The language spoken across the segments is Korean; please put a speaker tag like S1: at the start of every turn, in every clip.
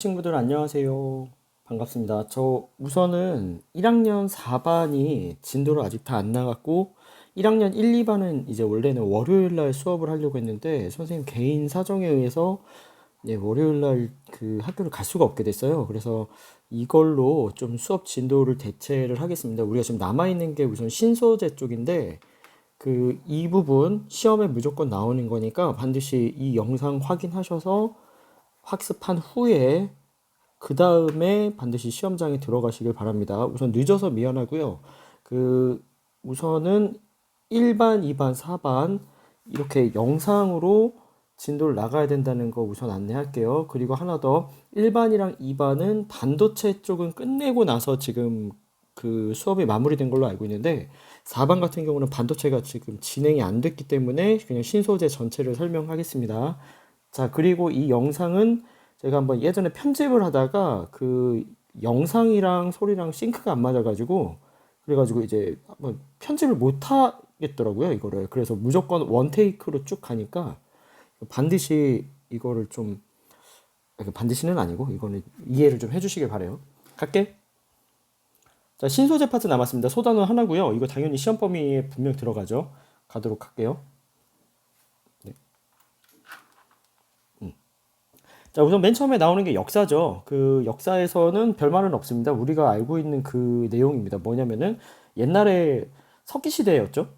S1: 친구들 안녕하세요. 반갑습니다. 저 우선은 1학년 4반이 진도를 아직 다 안 나갔고 1학년 1, 2반은 이제 원래는 월요일 날 수업을 하려고 했는데 선생님 개인 사정에 의해서 네, 월요일 날 그 학교를 갈 수가 없게 됐어요. 그래서 이걸로 좀 수업 진도를 대체를 하겠습니다. 우리가 지금 남아 있는 게 우선 신소재 쪽인데 그 이 부분 시험에 무조건 나오는 거니까 반드시 이 영상 확인하셔서 학습한 후에 그 다음에 반드시 시험장에 들어가시길 바랍니다. 우선 늦어서 미안하고요. 그 우선은 1반, 2반, 4반 이렇게 영상으로 진도를 나가야 된다는 거 우선 안내할게요. 그리고 하나 더 1반이랑 2반은 반도체 쪽은 끝내고 나서 지금 그 수업이 마무리된 걸로 알고 있는데 4반 같은 경우는 반도체가 지금 진행이 안 됐기 때문에 그냥 신소재 전체를 설명하겠습니다. 자, 그리고 이 영상은 제가 한번 예전에 편집을 하다가 그 영상이랑 소리랑 싱크가 안 맞아가지고 그래가지고 이제 한번 편집을 못 하겠더라고요, 이거를. 그래서 무조건 원 테이크로 쭉 가니까 반드시 이거를 좀 아니, 반드시는 아니고 이거는 이해를 좀 해주시길 바래요. 갈게. 자, 신소재 파트 남았습니다. 소단원 하나고요. 이거 당연히 시험 범위에 분명 들어가죠. 가도록 할게요. 자, 우선 맨 처음에 나오는 게 역사죠. 그 역사에서는 별말은 없습니다. 우리가 알고 있는 그 내용입니다. 뭐냐면은 옛날에 석기 시대였죠.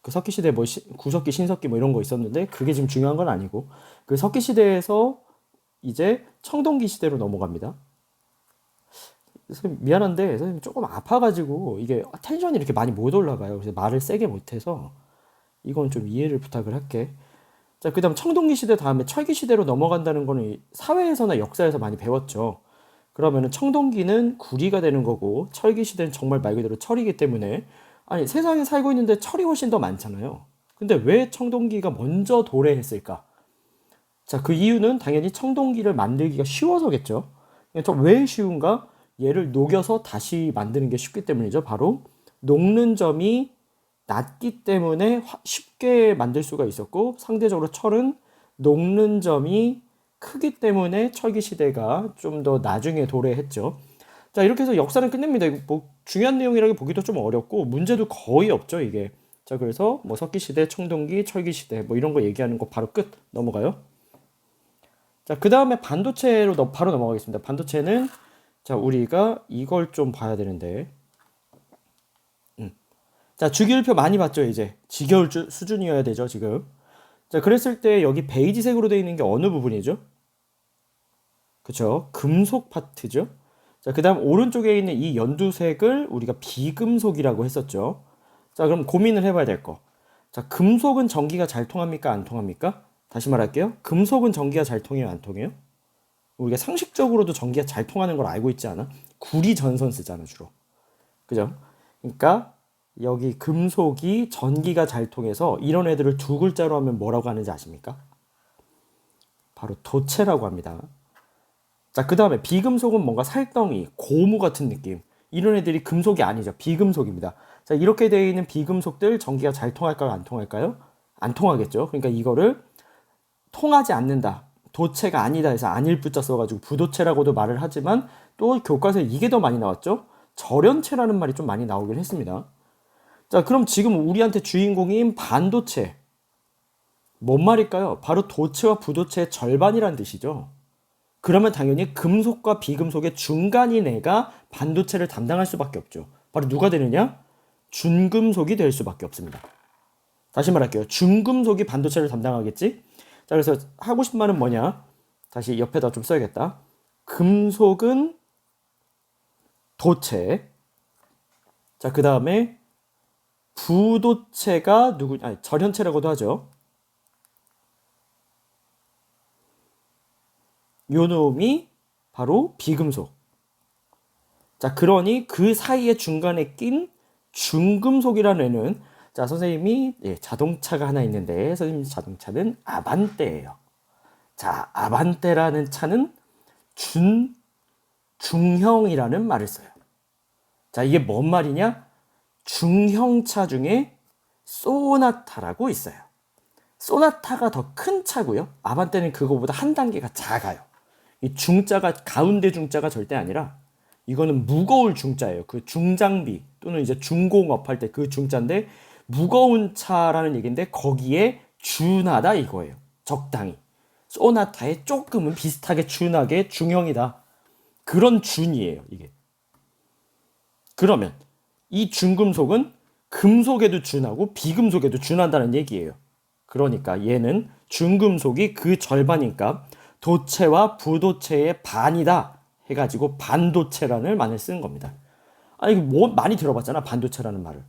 S1: 그 석기 시대 뭐 시- 구석기, 신석기 뭐 이런 거 있었는데 그게 지금 중요한 건 아니고 그 석기 시대에서 이제 청동기 시대로 넘어갑니다. 선생님 미안한데 선생님 조금 아파가지고 이게 텐션이 이렇게 많이 못 올라가요. 그래서 말을 세게 못해서 이건 좀 이해를 부탁을 할게. 자, 그 다음 청동기 시대 다음에 철기 시대로 넘어간다는 거는 사회에서나 역사에서 많이 배웠죠. 그러면은 청동기는 구리가 되는 거고 철기 시대는 정말 말 그대로 철이기 때문에 아니 세상에 살고 있는데 철이 훨씬 더 많잖아요. 근데 왜 청동기가 먼저 도래했을까? 자, 그 이유는 당연히 청동기를 만들기가 쉬워서겠죠. 저왜 쉬운가? 얘를 녹여서 다시 만드는 게 쉽기 때문이죠. 바로 녹는 점이 낮기 때문에 화- 쉽게 만들 수가 있었고 상대적으로 철은 녹는 점이 크기 때문에 철기 시대가 좀 더 나중에 도래했죠. 자 이렇게 해서 역사는 끝냅니다. 뭐 중요한 내용이라고 보기도 좀 어렵고 문제도 거의 없죠 이게. 자 그래서 뭐 석기 시대, 청동기, 철기 시대 뭐 이런 거 얘기하는 거 바로 끝 넘어가요. 자 그 다음에 반도체로 너- 바로 넘어가겠습니다. 반도체는 자 우리가 이걸 좀 봐야 되는데 자, 주기율표 많이 봤죠, 이제. 지겨울 주- 수준이어야 되죠, 지금. 자, 그랬을 때 여기 베이지색으로 되어 있는 게 어느 부분이죠? 그쵸? 금속 파트죠? 자, 그 다음 오른쪽에 있는 이 연두색을 우리가 비금속이라고 했었죠. 자, 그럼 고민을 해봐야 될 거. 자, 금속은 전기가 잘 통합니까? 안 통합니까? 다시 말할게요. 금속은 전기가 잘 통해요? 안 통해요? 우리가 상식적으로도 전기가 잘 통하는 걸 알고 있지 않아? 구리 전선 쓰잖아, 주로. 그죠? 그러니까 여기 금속이 전기가 잘 통해서 이런 애들을 두 글자로 하면 뭐라고 하는지 아십니까? 바로 도체라고 합니다. 자, 그 다음에 비금속은 뭔가 살덩이, 고무 같은 느낌. 이런 애들이 금속이 아니죠. 비금속입니다. 자, 이렇게 되어 있는 비금속들 전기가 잘 통할까요? 안 통할까요? 안 통하겠죠. 그러니까 이거를 통하지 않는다. 도체가 아니다 해서 안일 붙자 써가지고 부도체라고도 말을 하지만 또 교과서에 이게 더 많이 나왔죠. 절연체라는 말이 좀 많이 나오긴 했습니다. 자, 그럼 지금 우리한테 주인공인 반도체. 뭔 말일까요? 바로 도체와 부도체의 절반이란 뜻이죠. 그러면 당연히 금속과 비금속의 중간인 애가 반도체를 담당할 수밖에 없죠. 바로 누가 되느냐? 준금속이 될 수밖에 없습니다. 다시 말할게요. 중금속이 반도체를 담당하겠지? 자, 그래서 하고 싶은 말은 뭐냐? 다시 옆에다 좀 써야겠다. 금속은 도체. 자, 그 다음에 부도체가 누구, 아니, 절연체라고도 하죠. 요 놈이 바로 비금속. 자, 그러니 그 사이에 중간에 낀 중금속이라는 애는 자, 선생님이 예, 자동차가 하나 있는데 선생님 자동차는 아반떼예요. 자, 아반떼라는 차는 준 중형이라는 말을 써요. 자, 이게 뭔 말이냐? 중형차 중에 소나타라고 있어요. 소나타가 더 큰 차고요. 아반떼는 그거보다 한 단계가 작아요. 이 중자가 가운데 중자가 절대 아니라 이거는 무거울 중자예요. 그 중장비 또는 이제 중공업 할 때 그 중자인데 무거운 차라는 얘기인데 거기에 준하다 이거예요. 적당히. 소나타에 조금은 비슷하게 준하게 중형이다. 그런 준이에요, 이게. 그러면 이 중금속은 금속에도 준하고 비금속에도 준한다는 얘기예요. 그러니까 얘는 중금속이 그 절반이니까 도체와 부도체의 반이다 해가지고 반도체라는 말을 쓴 겁니다. 아니 뭐 많이 들어봤잖아 반도체라는 말을.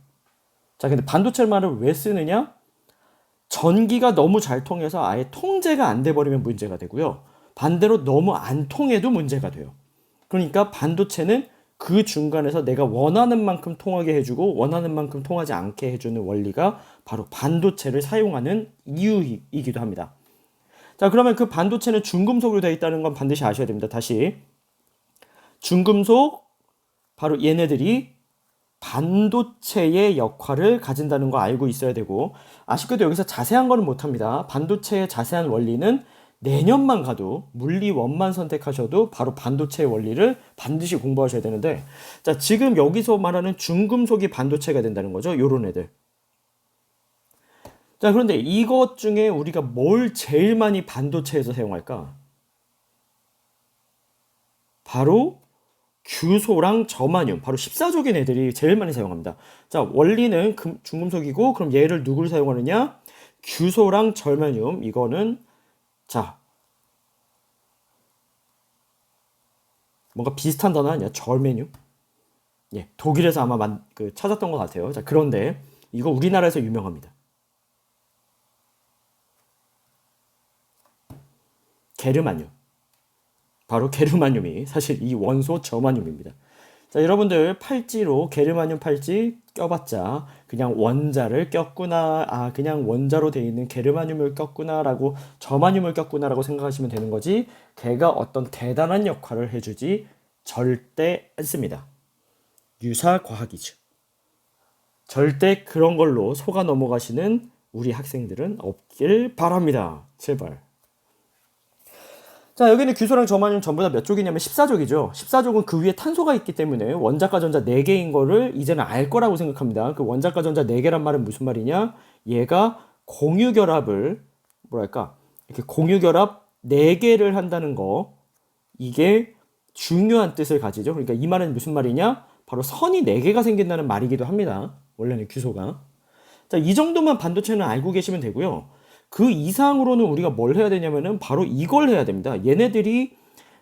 S1: 자 근데 반도체 말을 왜 쓰느냐? 전기가 너무 잘 통해서 아예 통제가 안 돼 버리면 문제가 되고요. 반대로 너무 안 통해도 문제가 돼요. 그러니까 반도체는 그 중간에서 내가 원하는 만큼 통하게 해주고 원하는 만큼 통하지 않게 해주는 원리가 바로 반도체를 사용하는 이유이기도 합니다. 자, 그러면 그 반도체는 중금속으로 되어 있다는 건 반드시 아셔야 됩니다. 다시. 중금속, 바로 얘네들이 반도체의 역할을 가진다는 거 알고 있어야 되고, 아쉽게도 여기서 자세한 거는 못합니다. 반도체의 자세한 원리는 내년만 가도 물리 원만 선택하셔도 바로 반도체의 원리를 반드시 공부하셔야 되는데, 자, 지금 여기서 말하는 중금속이 반도체가 된다는 거죠. 요런 애들. 자, 그런데 이것 중에 우리가 뭘 제일 많이 반도체에서 사용할까? 바로 규소랑 저마늄, 바로 14족인 애들이 제일 많이 사용합니다. 자, 원리는 금, 중금속이고, 그럼 얘를 누구를 사용하느냐? 규소랑 절마늄, 이거는, 자, 뭔가 비슷한 단어 아니야? 절메늄? 예, 독일에서 아마 만, 그 찾았던 것 같아요. 자, 그런데 이거 우리나라에서 유명합니다. 게르마늄. 바로 게르마늄이 사실 이 원소 저마늄입니다. 자, 여러분들 팔찌로 게르마늄 팔찌 껴봤자 그냥 원자를 꼈구나, 아, 그냥 원자로 되어 있는 게르마늄을 꼈구나라고 저마늄을 꼈구나라고 생각하시면 되는 거지, 걔가 어떤 대단한 역할을 해주지 절대 않습니다. 유사 과학이죠. 절대 그런 걸로 속아 넘어가시는 우리 학생들은 없길 바랍니다. 제발. 자, 여기는 규소랑 저마늄 전부 다 몇 족이냐면 14족이죠. 14족은 그 위에 탄소가 있기 때문에 원자과 전자 4개인 거를 이제는 알 거라고 생각합니다. 그 원자과 전자 4개란 말은 무슨 말이냐? 얘가 공유 결합을, 뭐랄까, 이렇게 공유 결합 4개를 한다는 거, 이게 중요한 뜻을 가지죠. 그러니까 이 말은 무슨 말이냐? 바로 선이 4개가 생긴다는 말이기도 합니다. 원래는 규소가. 자, 이 정도만 반도체는 알고 계시면 되고요. 그 이상으로는 우리가 뭘 해야 되냐면은 바로 이걸 해야 됩니다. 얘네들이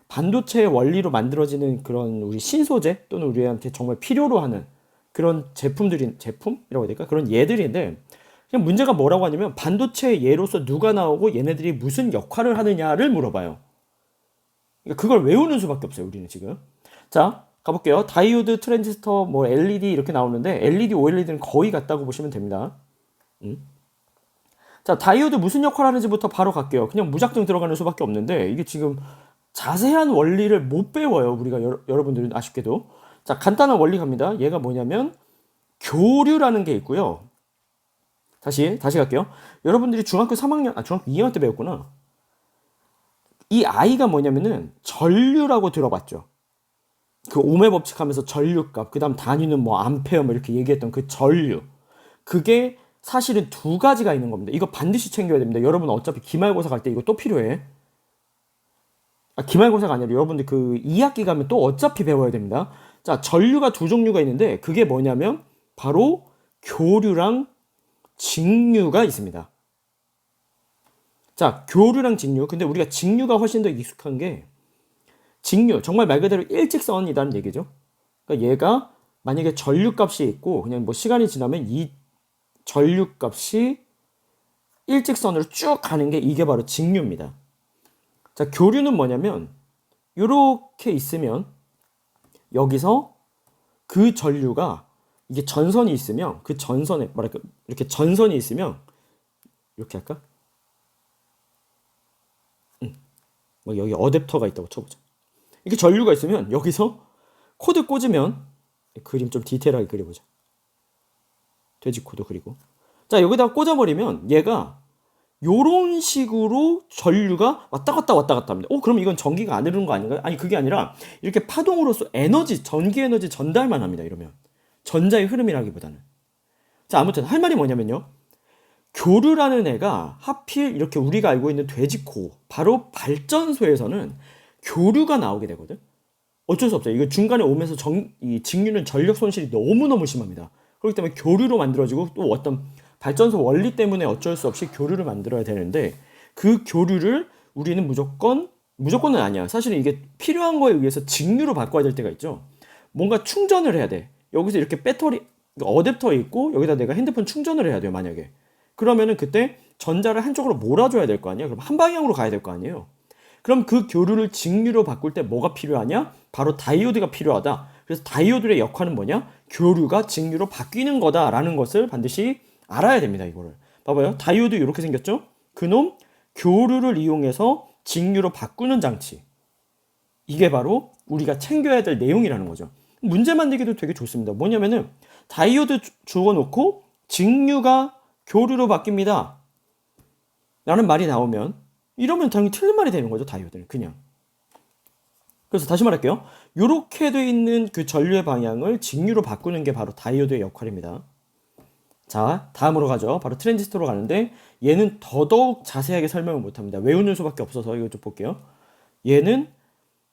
S1: 반도체의 원리로 만들어지는 그런 우리 신소재 또는 우리한테 정말 필요로 하는 그런 제품들이 제품이라고 해야 될까? 그런 얘들인데 그냥 문제가 뭐라고 하냐면 반도체 예로서 누가 나오고 얘네들이 무슨 역할을 하느냐를 물어봐요. 그러니까 그걸 외우는 수밖에 없어요. 우리는 지금. 자, 가볼게요. 다이오드, 트랜지스터, 뭐 LED 이렇게 나오는데 LED, OLED는 거의 같다고 보시면 됩니다. 음. 자, 다이오드 무슨 역할 하는지부터 바로 갈게요. 그냥 무작정 들어가는 수밖에 없는데 이게 지금 자세한 원리를 못 배워요. 우리가 여, 여러분들은 아쉽게도. 자, 간단한 원리 갑니다. 얘가 뭐냐면 교류라는 게 있고요. 다시 다시 갈게요. 여러분들이 중학교 3학년 아 중학교 2학년 때 배웠구나. 이 아이가 뭐냐면은 전류라고 들어봤죠. 그 오메 법칙 하면서 전류값, 그다음 단위는 뭐 암페어 뭐 이렇게 얘기했던 그 전류. 그게 사실은 두 가지가 있는 겁니다. 이거 반드시 챙겨야 됩니다. 여러분 어차피 기말고사 갈 때 이거 또 필요해. 아, 기말고사가 아니라 여러분들 그 2학기 가면 또 어차피 배워야 됩니다. 자, 전류가 두 종류가 있는데 그게 뭐냐면 바로 교류랑 직류가 있습니다. 자, 교류랑 직류. 근데 우리가 직류가 훨씬 더 익숙한 게 직류, 정말 말 그대로 일직선이라는 얘기죠. 그러니까 얘가 만약에 전류값이 있고 그냥 뭐 시간이 지나면 이 전류값이 일직선으로 쭉 가는 게 이게 바로 직류입니다. 자, 교류는 뭐냐면 이렇게 있으면 여기서 그 전류가 이게 전선이 있으면 그 전선에 뭐랄까 이렇게 전선이 있으면 이렇게 할까? 응. 뭐 여기 어댑터가 있다고 쳐보자. 이렇게 전류가 있으면 여기서 코드 꽂으면 그림 좀 디테일하게 그려보자. 돼지 코드 그리고 자 여기다가 꽂아버리면 얘가 요런 식으로 전류가 왔다 갔다 왔다 갔다 합니다. 어, 그럼 이건 전기가 안 흐르는 거 아닌가요? 아니, 그게 아니라 이렇게 파동으로서 에너지, 전기 에너지 전달만 합니다. 이러면. 전자의 흐름이라기보다는. 자, 아무튼 할 말이 뭐냐면요. 교류라는 애가 하필 이렇게 우리가 알고 있는 돼지코, 바로 발전소에서는 교류가 나오게 되거든. 어쩔 수 없어요. 이거 중간에 오면서 정, 이 직류는 전력 손실이 너무너무 심합니다. 그렇기 때문에 교류로 만들어지고 또 어떤 발전소 원리 때문에 어쩔 수 없이 교류를 만들어야 되는데 그 교류를 우리는 무조건 무조건은 아니야. 사실은 이게 필요한 거에 의해서 직류로 바꿔야 될 때가 있죠. 뭔가 충전을 해야 돼. 여기서 이렇게 배터리 어댑터 있고 여기다 내가 핸드폰 충전을 해야 돼요. 만약에 그러면은 그때 전자를 한쪽으로 몰아줘야 될 거 아니야. 그럼 한 방향으로 가야 될 거 아니에요. 그럼 그 교류를 직류로 바꿀 때 뭐가 필요하냐? 바로 다이오드가 필요하다. 그래서 다이오드의 역할은 뭐냐? 교류가 직류로 바뀌는 거다라는 것을 반드시 알아야 됩니다. 이거를. 봐봐요. 다이오드 이렇게 생겼죠? 그놈 교류를 이용해서 직류로 바꾸는 장치. 이게 바로 우리가 챙겨야 될 내용이라는 거죠. 문제 만들기도 되게 좋습니다. 뭐냐면은 다이오드 주어 놓고 직류가 교류로 바뀝니다. 라는 말이 나오면 이러면 당연히 틀린 말이 되는 거죠. 다이오드는 그냥. 그래서 다시 말할게요. 이렇게 돼 있는 그 전류의 방향을 직류로 바꾸는 게 바로 다이오드의 역할입니다. 자, 다음으로 가죠. 바로 트랜지스터로 가는데 얘는 더더욱 자세하게 설명을 못합니다. 외우는 수밖에 없어서 이거 좀 볼게요. 얘는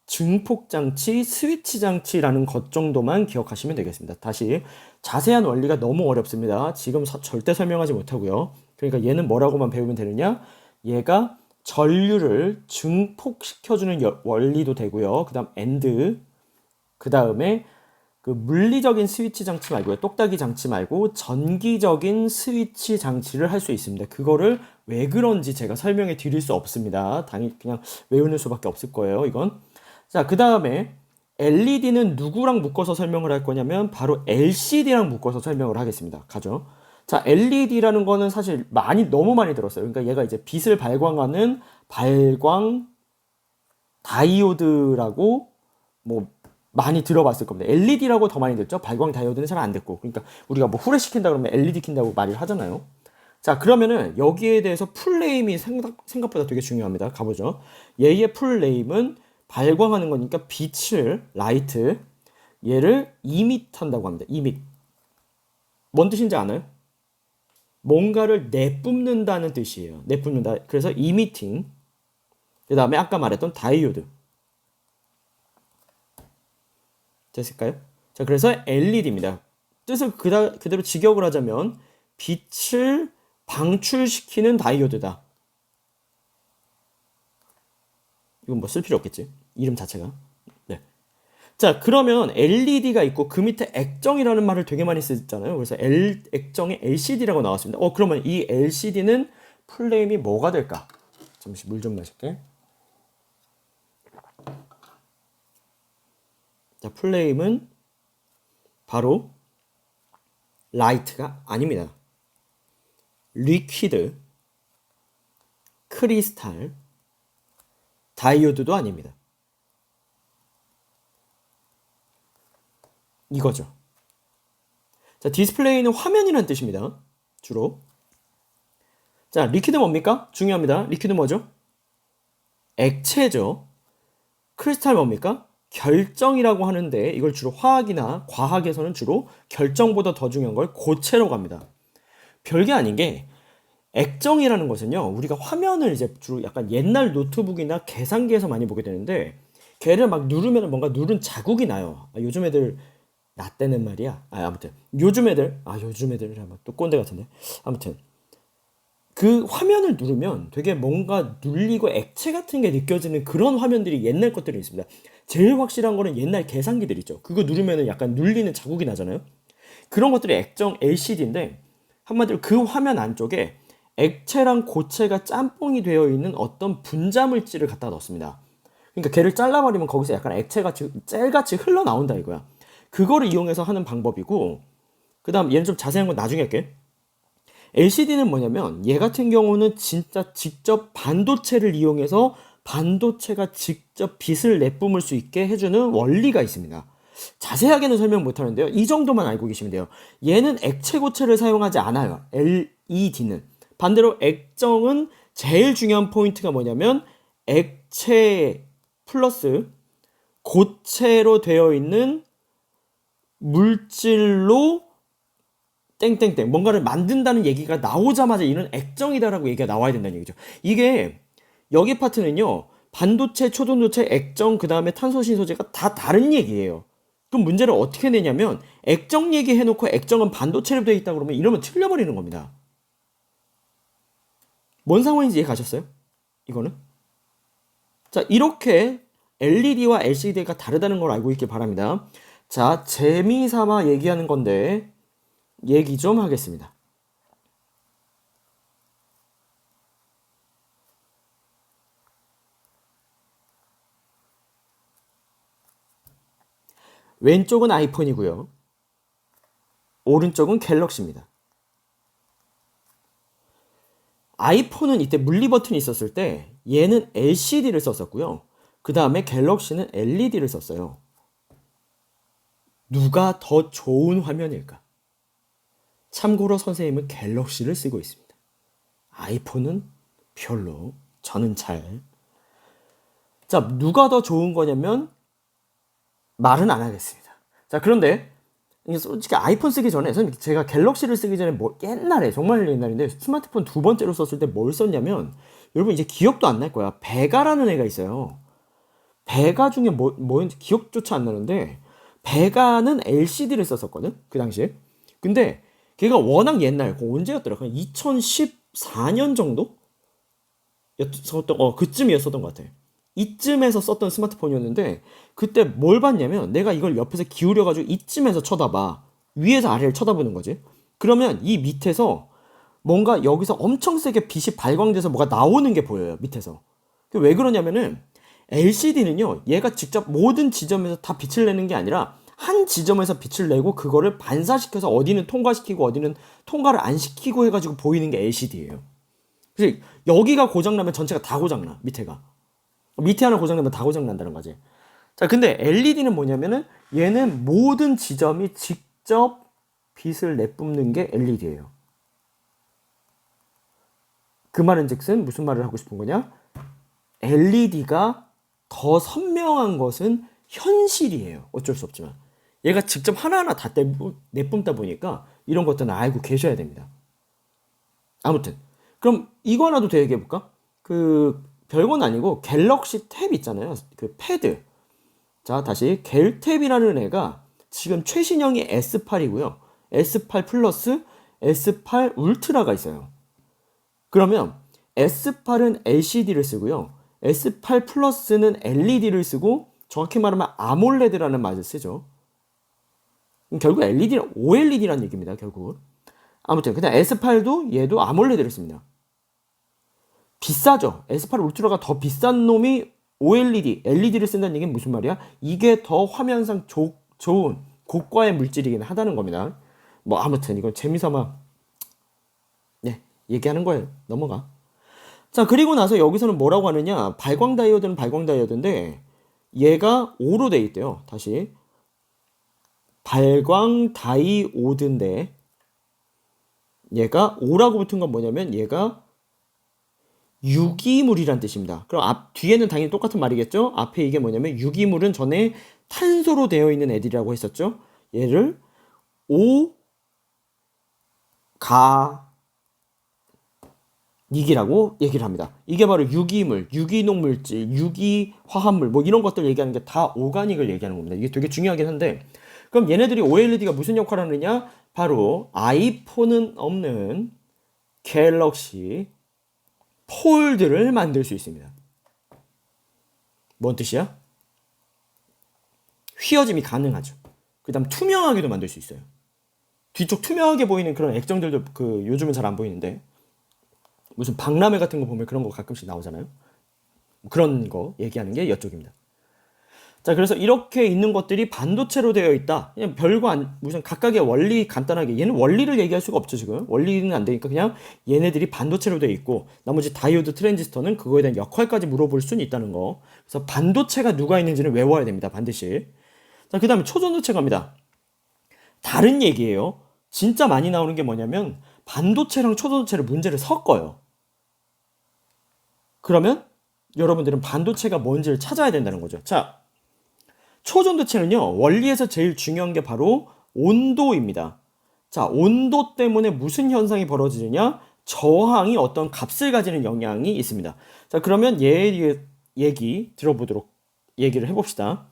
S1: 증폭 장치, 스위치 장치라는 것 정도만 기억하시면 되겠습니다. 다시 자세한 원리가 너무 어렵습니다. 지금 서, 절대 설명하지 못하고요. 그러니까 얘는 뭐라고만 배우면 되느냐? 얘가 전류를 증폭시켜주는 원리도 되고요. 그 다음 엔드, 그 다음에 그 물리적인 스위치 장치 말고요. 똑딱이 장치 말고 전기적인 스위치 장치를 할 수 있습니다. 그거를 왜 그런지 제가 설명해 드릴 수 없습니다. 당연히 그냥 외우는 수밖에 없을 거예요. 이건. 자, 그 다음에 LED는 누구랑 묶어서 설명을 할 거냐면 바로 LCD랑 묶어서 설명을 하겠습니다. 가죠. 자, LED라는 거는 사실 많이 너무 많이 들었어요. 그러니까 얘가 이제 빛을 발광하는 발광 다이오드라고 뭐 많이 들어봤을 겁니다. LED라고 더 많이 듣죠. 발광 다이오드는 잘 안 듣고. 그러니까 우리가 뭐 후레 시킨다 그러면 LED 킨다고 말을 하잖아요. 자, 그러면은 여기에 대해서 풀네임이 생각, 생각 보다 되게 중요합니다. 가보죠. 얘의 풀네임은 발광하는 거니까 빛을 라이트 얘를 이밋한다고 합니다. 이밋. 뭔 뜻인지 아나요? 뭔가를 내뿜는다는 뜻이에요. 내뿜는다. 그래서 이미팅. 그 다음에 아까 말했던 다이오드. 됐을까요? 자, 그래서 LED입니다. 뜻을 그다, 그대로 직역을 하자면 빛을 방출시키는 다이오드다. 이건 뭐 쓸 필요 없겠지. 이름 자체가. 자, 그러면 LED가 있고 그 밑에 액정이라는 말을 되게 많이 쓰잖아요. 그래서 L, 액정에 LCD라고 나왔습니다. 어, 그러면 이 LCD는 풀네임이 뭐가 될까? 잠시 물 좀 마실게. 자, 풀네임은 바로 라이트가 아닙니다. 리퀴드, 크리스탈, 다이오드도 아닙니다. 이거죠. 자, 디스플레이는 화면이라는 뜻입니다. 주로. 자, 리퀴드 뭡니까? 중요합니다. 리퀴드 뭐죠? 액체죠. 크리스탈 뭡니까? 결정이라고 하는데 이걸 주로 화학이나 과학에서는 주로 결정보다 더 중요한 걸 고체로 갑니다. 별게 아닌 게 액정이라는 것은요. 우리가 화면을 이제 주로 약간 옛날 노트북이나 계산기에서 많이 보게 되는데 걔를 막 누르면 뭔가 누른 자국이 나요. 아, 요즘 애들 나 때는 말이야. 아, 아무튼 요즘 애들 아 요즘 애들이라면 또 꼰대 같은데 아무튼 그 화면을 누르면 되게 뭔가 눌리고 액체 같은 게 느껴지는 그런 화면들이 옛날 것들이 있습니다. 제일 확실한 거는 옛날 계산기들 있죠. 그거 누르면은 약간 눌리는 자국이 나잖아요. 그런 것들이 액정 LCD인데 한마디로 그 화면 안쪽에 액체랑 고체가 짬뽕이 되어 있는 어떤 분자 물질을 갖다 넣습니다. 그러니까 걔를 잘라버리면 거기서 약간 액체같이 젤같이 흘러나온다 이거야. 그거를 이용해서 하는 방법이고 그 다음 얘는 좀 자세한 건 나중에 할게 LCD는 뭐냐면 얘 같은 경우는 진짜 직접 반도체를 이용해서 반도체가 직접 빛을 내뿜을 수 있게 해주는 원리가 있습니다. 자세하게는 설명 못 하는데요. 이 정도만 알고 계시면 돼요. 얘는 액체 고체를 사용하지 않아요. LED는 반대로 액정은 제일 중요한 포인트가 뭐냐면 액체 플러스 고체로 되어 있는 물질로 땡땡땡 뭔가를 만든다는 얘기가 나오자마자 이런 액정이다라고 얘기가 나와야 된다는 얘기죠. 이게 여기 파트는요. 반도체, 초전도체, 액정, 그 다음에 탄소 신소재가 다 다른 얘기예요. 그럼 문제를 어떻게 내냐면 액정 얘기 해놓고 액정은 반도체로 되어 있다 그러면 이러면 틀려버리는 겁니다. 뭔 상황인지 이해 가셨어요? 이거는? 자, 이렇게 LED와 LCD가 다르다는 걸 알고 있길 바랍니다. 자, 재미삼아 얘기하는 건데 얘기 좀 하겠습니다. 왼쪽은 아이폰이고요. 오른쪽은 갤럭시입니다. 아이폰은 이때 물리 버튼이 있었을 때 얘는 LCD를 썼었고요. 그 다음에 갤럭시는 LED를 썼어요. 누가 더 좋은 화면일까? 참고로 선생님은 갤럭시를 쓰고 있습니다. 아이폰은 별로. 저는 잘. 자, 누가 더 좋은 거냐면 말은 안 하겠습니다. 자, 그런데 솔직히 아이폰 쓰기 전에 제가 갤럭시를 쓰기 전에 뭐 옛날에 정말 옛날인데 스마트폰 두 번째로 썼을 때 뭘 썼냐면 여러분 이제 기억도 안 날 거야. 베가라는 애가 있어요. 베가 중에 뭐 뭐인지 기억조차 안 나는데 베가는 LCD를 썼었거든 그 당시에. 근데 걔가 워낙 옛날 그 언제였더라? 그냥 2014년 정도 였었던 어 그쯤이었었던 것 같아. 이쯤에서 썼던 스마트폰이었는데 그때 뭘 봤냐면 내가 이걸 옆에서 기울여가지고 이쯤에서 쳐다봐 위에서 아래를 쳐다보는 거지 그러면 이 밑에서 뭔가 여기서 엄청 세게 빛이 발광돼서 뭐가 나오는 게 보여요 밑에서 왜 그러냐면은 LCD는요 얘가 직접 모든 지점에서 다 빛을 내는 게 아니라 한 지점에서 빛을 내고 그거를 반사시켜서 어디는 통과시키고 어디는 통과를 안 시키고 해가지고 보이는 게 LCD예요 그래서 여기가 고장나면 전체가 다 고장나 밑에가 밑에 하나 고장나면 다 고장난다는 거지. 자, 근데 LED는 뭐냐면은 얘는 모든 지점이 직접 빛을 내뿜는 게 LED예요. 그 말은 즉슨 무슨 말을 하고 싶은 거냐? LED가 더 선명한 것은 현실이에요. 어쩔 수 없지만. 얘가 직접 하나하나 다 내뿜다 보니까 이런 것들은 알고 계셔야 됩니다. 아무튼. 그럼 이거 하나도 더 얘기해볼까? 그 별건 아니고 갤럭시 탭 있잖아요. 그 패드. 자, 다시 갤탭이라는 애가 지금 최신형이 S8이고요. S8 플러스 S8 울트라가 있어요. 그러면 S8은 LCD를 쓰고요. S8 플러스는 LED를 쓰고 정확히 말하면 아몰레드라는 말을 쓰죠. 결국 LED는 OLED라는 얘기입니다. 결국. 아무튼 그냥 S8도 얘도 아몰레드를 씁니다. 비싸죠. S8 울트라가 더 비싼 놈이 OLED, LED를 쓴다는 얘기는 무슨 말이야? 이게 더 화면상 조, 좋은 고가의 물질이긴 하다는 겁니다. 뭐 아무튼 이건 재미삼아 네 얘기하는 거예요. 넘어가. 자 그리고 나서 여기서는 뭐라고 하느냐? 발광 다이오드는 발광 다이오드인데 얘가 5로 돼 있대요. 다시 발광 다이오드인데 얘가 5라고 붙은 건 뭐냐면 얘가 유기물이란 뜻입니다. 그럼 앞 뒤에는 당연히 똑같은 말이겠죠? 앞에 이게 뭐냐면 유기물은 전에 탄소로 되어 있는 애들이라고 했었죠. 얘를 오, 가, 이기라고 얘기를 합니다. 이게 바로 유기물, 유기농 물질, 유기 화합물 뭐 이런 것들 얘기하는 게 다 오가닉을 얘기하는 겁니다. 이게 되게 중요하긴 한데 그럼 얘네들이 OLED가 무슨 역할을 하느냐? 바로 아이폰은 없는 갤럭시 폴드를 만들 수 있습니다. 뭔 뜻이야? 휘어짐이 가능하죠. 그 다음 투명하게도 만들 수 있어요. 뒤쪽 투명하게 보이는 그런 액정들도 그 요즘은 잘 안 보이는데 무슨 박람회 같은 거 보면 그런 거 가끔씩 나오잖아요. 그런 거 얘기하는 게 이쪽입니다. 자, 그래서 이렇게 있는 것들이 반도체로 되어 있다. 그냥 별거 안, 무슨 각각의 원리 간단하게. 얘는 원리를 얘기할 수가 없죠, 지금. 원리는 안 되니까 그냥 얘네들이 반도체로 되어 있고, 나머지 다이오드 트랜지스터는 그거에 대한 역할까지 물어볼 수는 있다는 거. 그래서 반도체가 누가 있는지는 외워야 됩니다, 반드시. 자, 그 다음에 초전도체 갑니다. 다른 얘기예요. 진짜 많이 나오는 게 뭐냐면, 반도체랑 초전도체를 문제를 섞어요. 그러면 여러분들은 반도체가 뭔지를 찾아야 된다는 거죠. 자, 초전도체는요, 원리에서 제일 중요한 게 바로 온도입니다. 자, 온도 때문에 무슨 현상이 벌어지느냐? 저항이 어떤 값을 가지는 영향이 있습니다. 자, 그러면 얘 얘기 들어보도록 얘기를 해봅시다.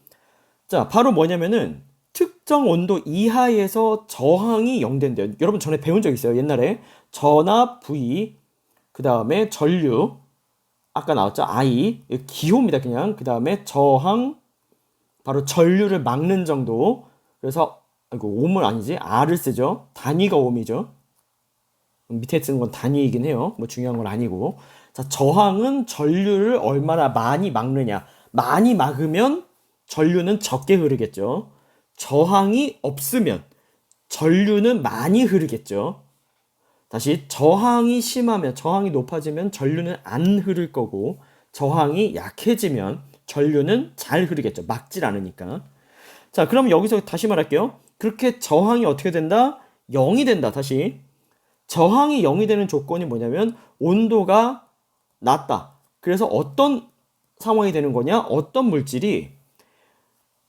S1: 자, 바로 뭐냐면은 특정 온도 이하에서 저항이 0된대요. 여러분 전에 배운 적 있어요. 옛날에 전압 V, 그 다음에 전류, 아까 나왔죠? I, 기호입니다. 그냥 그 다음에 저항, 바로 전류를 막는 정도. 그래서 이거 옴은 아니지 R을 쓰죠. 단위가 옴이죠. 밑에 쓰는 건 단위이긴 해요. 뭐 중요한 건 아니고. 자, 저항은 전류를 얼마나 많이 막느냐. 많이 막으면 전류는 적게 흐르겠죠. 저항이 없으면 전류는 많이 흐르겠죠. 다시 저항이 심하면 저항이 높아지면 전류는 안 흐를 거고 저항이 약해지면 전류는 잘 흐르겠죠. 막질 않으니까. 자, 그럼 여기서 다시 말할게요. 그렇게 저항이 어떻게 된다? 0이 된다. 다시. 저항이 0이 되는 조건이 뭐냐면 온도가 낮다. 그래서 어떤 상황이 되는 거냐? 어떤 물질이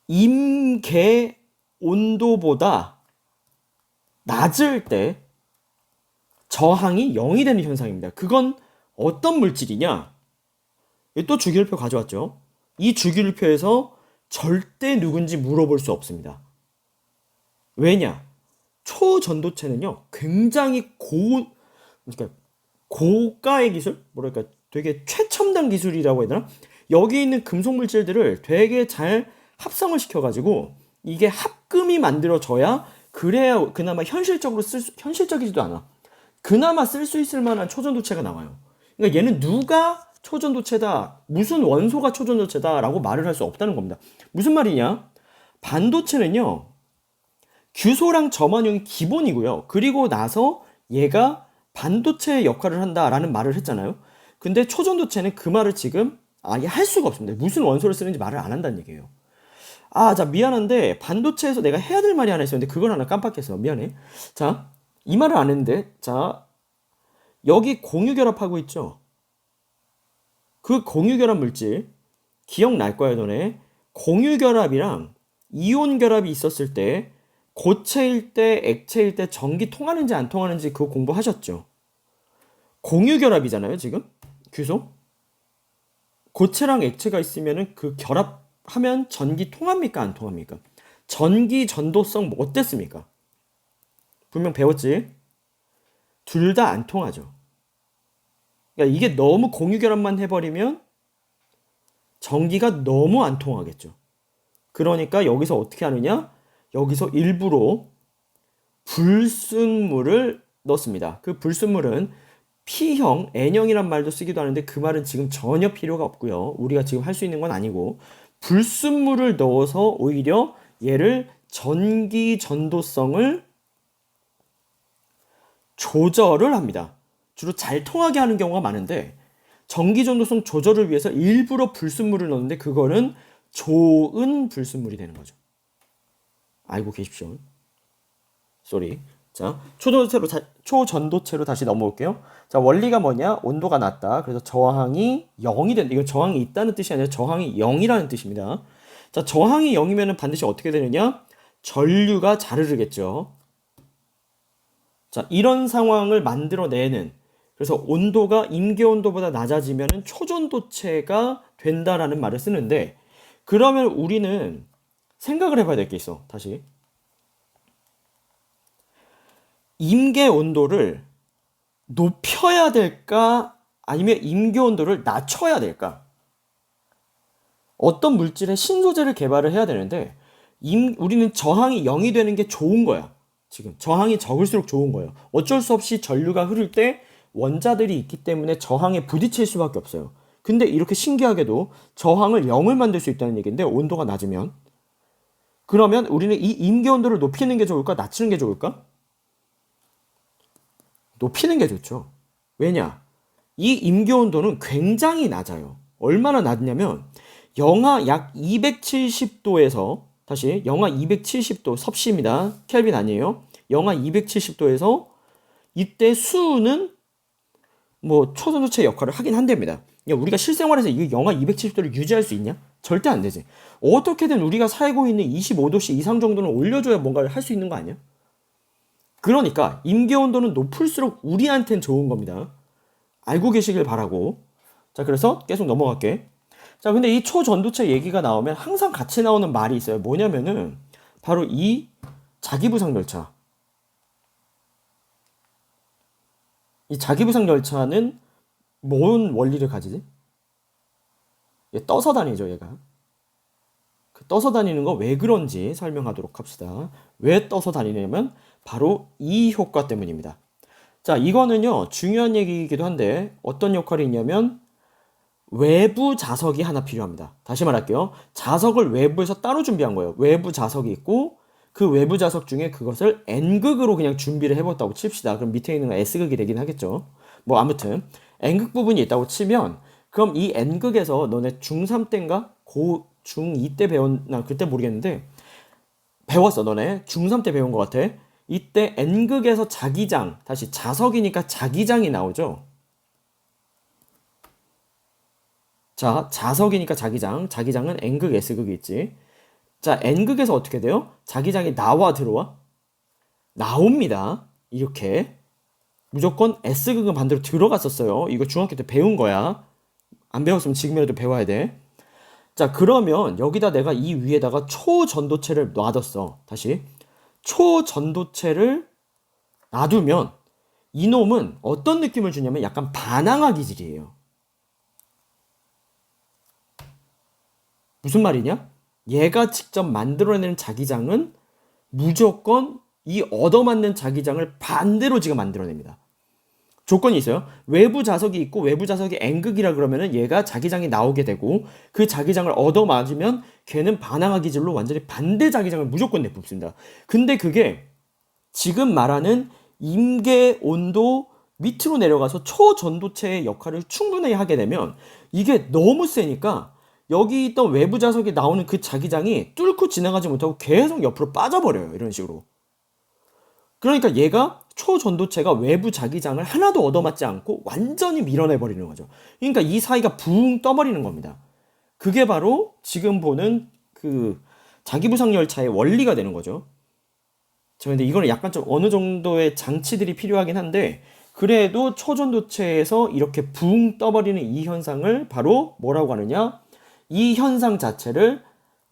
S1: 임계 온도보다 낮을 때 저항이 0이 되는 현상입니다. 그건 어떤 물질이냐? 또 주기율표 가져왔죠. 이 주기율표에서 절대 누군지 물어볼 수 없습니다. 왜냐? 초전도체는요, 굉장히 고, 그러니까 고가의 기술? 뭐랄까, 되게 최첨단 기술이라고 해야 되나? 여기 있는 금속 물질들을 되게 잘 합성을 시켜가지고 이게 합금이 만들어져야 그래야 그나마 현실적으로 쓸 수, 현실적이지도 않아. 그나마 쓸 수 있을 만한 초전도체가 나와요. 그러니까 얘는 누가 초전도체다, 무슨 원소가 초전도체다라고 말을 할 수 없다는 겁니다. 무슨 말이냐? 반도체는요, 규소랑 점화용이 기본이고요. 그리고 나서 얘가 반도체의 역할을 한다라는 말을 했잖아요. 근데 초전도체는 그 말을 지금 아예 할 수가 없습니다. 무슨 원소를 쓰는지 말을 안 한다는 얘기예요. 아, 자, 미안한데, 반도체에서 내가 해야 될 말이 하나 있었는데, 그걸 하나 깜빡했어. 미안해. 자, 이 말을 안 했는데, 자, 여기 공유결합하고 있죠? 그 공유결합 물질, 기억날 거야, 너네. 공유결합이랑 이온결합이 있었을 때, 고체일 때, 액체일 때 전기 통하는지 안 통하는지 그거 공부하셨죠? 공유결합이잖아요, 지금? 규소? 고체랑 액체가 있으면은 그 결합하면 전기 통합니까? 안 통합니까? 전기 전도성 뭐 어땠습니까? 분명 배웠지? 둘 다 안 통하죠. 그러니까 이게 너무 공유결합만 해버리면 전기가 너무 안 통하겠죠. 그러니까 여기서 어떻게 하느냐? 여기서 일부러 불순물을 넣습니다. 그 불순물은 P형, N형이란 말도 쓰기도 하는데 그 말은 지금 전혀 필요가 없고요. 우리가 지금 할 수 있는 건 아니고 불순물을 넣어서 오히려 얘를 전기 전도성을 조절을 합니다. 주로 잘 통하게 하는 경우가 많은데 전기 전도성 조절을 위해서 일부러 불순물을 넣는데 그거는 좋은 불순물이 되는 거죠. 알고 계십시오. 쏘리. 자, 초전도체로, 초전도체로 다시 넘어올게요. 자, 원리가 뭐냐? 온도가 낮다. 그래서 저항이 0이 된다. 이건 저항이 있다는 뜻이 아니라 저항이 0이라는 뜻입니다. 자, 저항이 0이면 반드시 어떻게 되느냐? 전류가 잘 흐르겠죠. 자, 이런 상황을 만들어내는 그래서 온도가 임계 온도보다 낮아지면 초전도체가 된다라는 말을 쓰는데 그러면 우리는 생각을 해봐야 될 게 있어. 다시. 임계 온도를 높여야 될까? 아니면 임계 온도를 낮춰야 될까? 어떤 물질의 신소재를 개발을 해야 되는데 임, 우리는 저항이 0이 되는 게 좋은 거야. 지금 저항이 적을수록 좋은 거예요. 어쩔 수 없이 전류가 흐를 때 원자들이 있기 때문에 저항에 부딪힐 수밖에 없어요. 근데 이렇게 신기하게도 저항을 0을 만들 수 있다는 얘기인데 온도가 낮으면 그러면 우리는 이 임계 온도를 높이는 게 좋을까? 낮추는 게 좋을까? 높이는 게 좋죠. 왜냐? 이 임계 온도는 굉장히 낮아요. 얼마나 낮냐면 영하 약 270도에서 다시 영하 270도 섭씨입니다. 켈빈 아니에요. 영하 270도에서 이때 수는 뭐 초전도체 역할을 하긴 한답니다. 야, 우리가 실생활에서 이 영하 270도를 유지할 수 있냐? 절대 안 되지. 어떻게든 우리가 살고 있는 25도씨 이상 정도는 올려줘야 뭔가를 할 수 있는 거 아니야? 그러니까 임계 온도는 높을수록 우리한텐 좋은 겁니다. 알고 계시길 바라고. 자, 그래서 계속 넘어갈게. 자, 근데 이 초전도체 얘기가 나오면 항상 같이 나오는 말이 있어요. 뭐냐면은 바로 이 자기부상 열차. 이 자기부상 열차는 뭔 원리를 가지지? 얘 떠서 다니죠, 얘가. 그 떠서 다니는 거 왜 그런지 설명하도록 합시다. 왜 떠서 다니냐면 바로 이 효과 때문입니다. 자, 이거는요, 중요한 얘기이기도 한데 어떤 역할이 있냐면 외부 자석이 하나 필요합니다. 다시 말할게요. 자석을 외부에서 따로 준비한 거예요. 외부 자석이 있고 그 외부 자석 중에 그것을 N극으로 그냥 준비를 해봤다고 칩시다. 그럼 밑에 있는 건 S극이 되긴 하겠죠. 뭐 아무튼 N극 부분이 있다고 치면 그럼 이 N극에서 너네 중3 때인가 고 중2 때 배웠나 그때 모르겠는데 배웠어 너네 중3 때 배운 것 같아. 이때 N극에서 자기장 다시 자석이니까 자기장이 나오죠. 자, 자석이니까 자기장, 자기장은 N극, S극이 있지. 자, N극에서 어떻게 돼요? 자기장이 나와 들어와? 나옵니다. 이렇게. 무조건 S극은 반대로 들어갔었어요. 이거 중학교 때 배운 거야. 안 배웠으면 지금이라도 배워야 돼. 자, 그러면 여기다 내가 이 위에다가 초전도체를 놔뒀어. 다시. 초전도체를 놔두면 이놈은 어떤 느낌을 주냐면 약간 반항아 기질이에요. 무슨 말이냐? 얘가 직접 만들어내는 자기장은 무조건 이 얻어맞는 자기장을 반대로 지금 만들어냅니다. 조건이 있어요. 외부 자석이 있고 외부 자석이 N극이라 그러면은 얘가 자기장이 나오게 되고 그 자기장을 얻어맞으면 걔는 반항아 기질로 완전히 반대 자기장을 무조건 내뿜습니다. 근데 그게 지금 말하는 임계 온도 밑으로 내려가서 초전도체의 역할을 충분히 하게 되면 이게 너무 세니까 여기 있던 외부 자석이 나오는 그 자기장이 뚫고 지나가지 못하고 계속 옆으로 빠져버려요. 이런 식으로. 그러니까 얘가 초전도체가 외부 자기장을 하나도 얻어맞지 않고 완전히 밀어내버리는 거죠. 그러니까 이 사이가 붕 떠버리는 겁니다. 그게 바로 지금 보는 그 자기부상 열차의 원리가 되는 거죠. 저 근데 이거는 약간 좀 어느 정도의 장치들이 필요하긴 한데 그래도 초전도체에서 이렇게 붕 떠버리는 이 현상을 바로 뭐라고 하느냐? 이 현상 자체를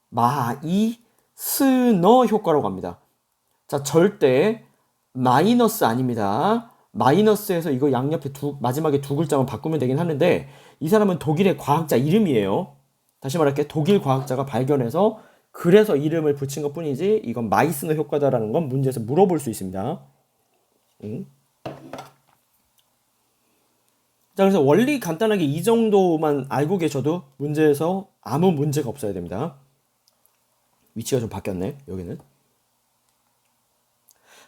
S1: 마이스너 효과라고 합니다. 자, 절대 마이너스 아닙니다. 마이너스에서 이거 양옆에 두, 마지막에 두 글자만 바꾸면 되긴 하는데 이 사람은 독일의 과학자 이름이에요. 다시 말할게 독일 과학자가 발견해서 그래서 이름을 붙인 것 뿐이지 이건 마이스너 효과다라는 건 문제에서 물어볼 수 있습니다. 응? 자, 그래서 원리 간단하게 이 정도만 알고 계셔도 문제에서 아무 문제가 없어야 됩니다. 위치가 좀 바뀌었네, 여기는.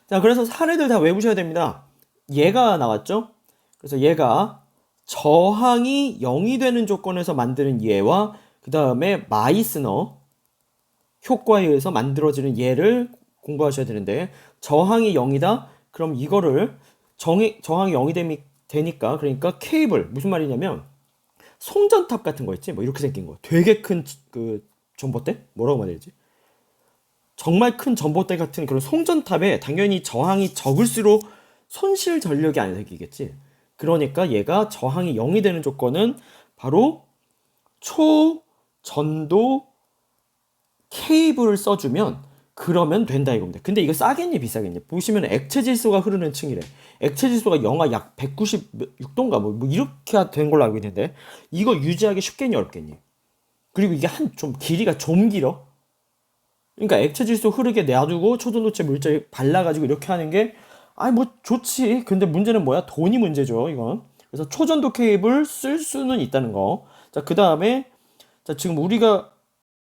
S1: 자, 그래서 사례들 다 외우셔야 됩니다. 얘가 나왔죠? 그래서 얘가 저항이 0이 되는 조건에서 만드는 얘와 그 다음에 마이스너 효과에 의해서 만들어지는 얘를 공부하셔야 되는데 저항이 0이다? 그럼 이거를 정이, 저항이 0이 되니, 되니까 그러니까 케이블 무슨 말이냐면 송전탑 같은 거 있지? 뭐 이렇게 생긴 거 되게 큰 그 전봇대? 뭐라고 말해야 되지? 정말 큰 전봇대 같은 그런 송전탑에 당연히 저항이 적을수록 손실 전력이 안 생기겠지. 그러니까 얘가 저항이 0이 되는 조건은 바로 초전도 케이블을 써주면 그러면 된다 이겁니다. 근데 이거 싸겠니 비싸겠니? 보시면 액체 질소가 흐르는 층이래. 액체 질소가 영하 약 196도인가 뭐, 뭐 이렇게 된 걸로 알고 있는데 이거 유지하기 쉽겠니 어렵겠니? 그리고 이게 한 좀 길이가 좀 길어. 그러니까 액체 질소 흐르게 놔두고 초전도체 물질 발라가지고 이렇게 하는 게 아니 뭐 좋지. 근데 문제는 뭐야? 돈이 문제죠 이건. 그래서 초전도 케이블 쓸 수는 있다는 거. 자 그 다음에 자 지금 우리가